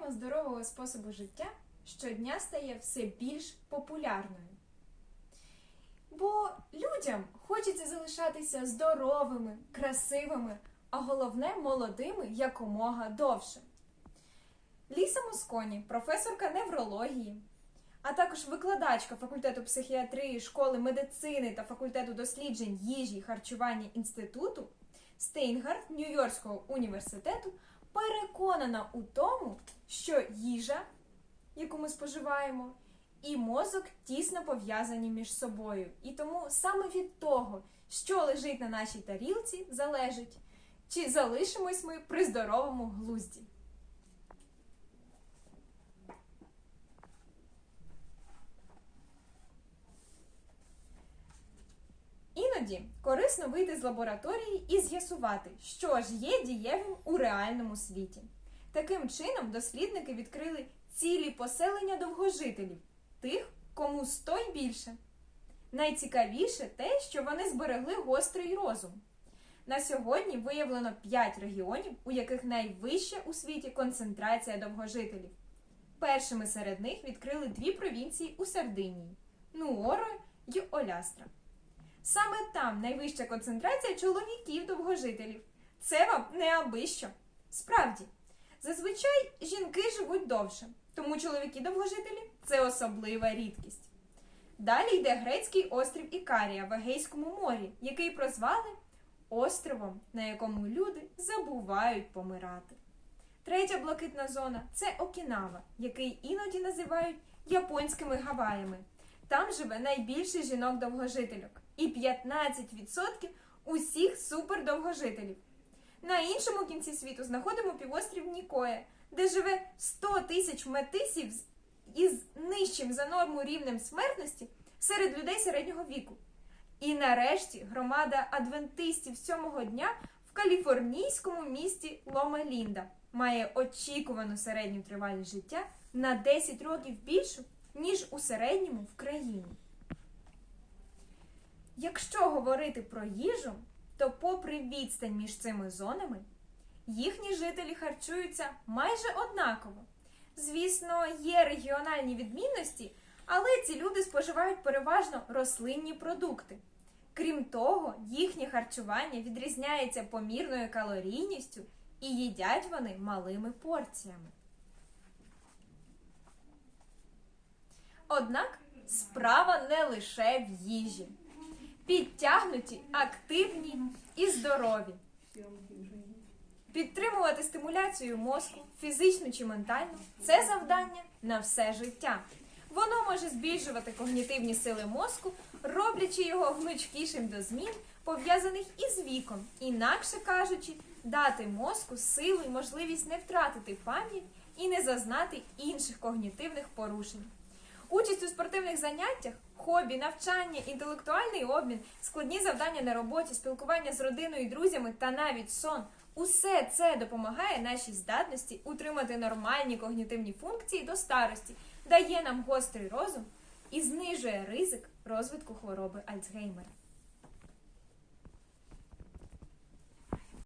Тема здорового способу життя щодня стає все більш популярною. Бо людям хочеться залишатися здоровими, красивими, а головне молодими якомога довше. Ліса Москоні, професорка неврології, а також викладачка факультету психіатрії, школи медицини та факультету досліджень їжі і харчування інституту Стейнгард Нью-Йоркського університету переконана у тому, що їжа, яку ми споживаємо, і мозок тісно пов'язані між собою. І тому саме від того, що лежить на нашій тарілці, залежить, чи залишимось ми при здоровому глузді. Іноді корисно вийти з лабораторії і з'ясувати, що ж є дієвим у реальному світі. Таким чином, дослідники відкрили цілі поселення довгожителів, тих, кому 100 й більше. Найцікавіше те, що вони зберегли гострий розум. На сьогодні виявлено 5 регіонів, у яких найвища у світі концентрація довгожителів. Першими серед них відкрили дві провінції у Сардинії Нуоро й Олястра. Саме там найвища концентрація чоловіків довгожителів. Це вам не аби що. Справді, зазвичай жінки живуть довше, тому чоловіки довгожителі це особлива рідкість. Далі йде грецький острів Ікарія в Егейському морі, який прозвали островом, на якому люди забувають помирати. Третя блакитна зона це Окінава, який іноді називають японськими Гаваями. Там живе найбільше жінок-довгожительок і 15% усіх супердовгожителів. На іншому кінці світу знаходимо півострів Нікоя, де живе 100 тисяч метисів із нижчим за норму рівнем смертності серед людей середнього віку. І нарешті громада адвентистів сьомого дня в каліфорнійському місті Лома-Лінда має очікувану середню тривалість життя на 10 років більшу, ніж у середньому в країні. Якщо говорити про їжу, то попри відстань між цими зонами, їхні жителі харчуються майже однаково. Звісно, є регіональні відмінності, але ці люди споживають переважно рослинні продукти. Крім того, їхнє харчування відрізняється помірною калорійністю і їдять вони малими порціями. Однак справа не лише в їжі. Підтягнуті, активні і здорові. Підтримувати стимуляцію мозку, фізичну чи ментальну це завдання на все життя. Воно може збільшувати когнітивні сили мозку, роблячи його гнучкішим до змін, пов'язаних із віком, інакше кажучи, дати мозку силу і можливість не втратити пам'ять і не зазнати інших когнітивних порушень. Участь у спортивних заняттях, хобі, навчання, інтелектуальний обмін, складні завдання на роботі, спілкування з родиною і друзями та навіть сон. Усе це допомагає нашій здатності утримати нормальні когнітивні функції до старості, дає нам гострий розум і знижує ризик розвитку хвороби Альцгеймера.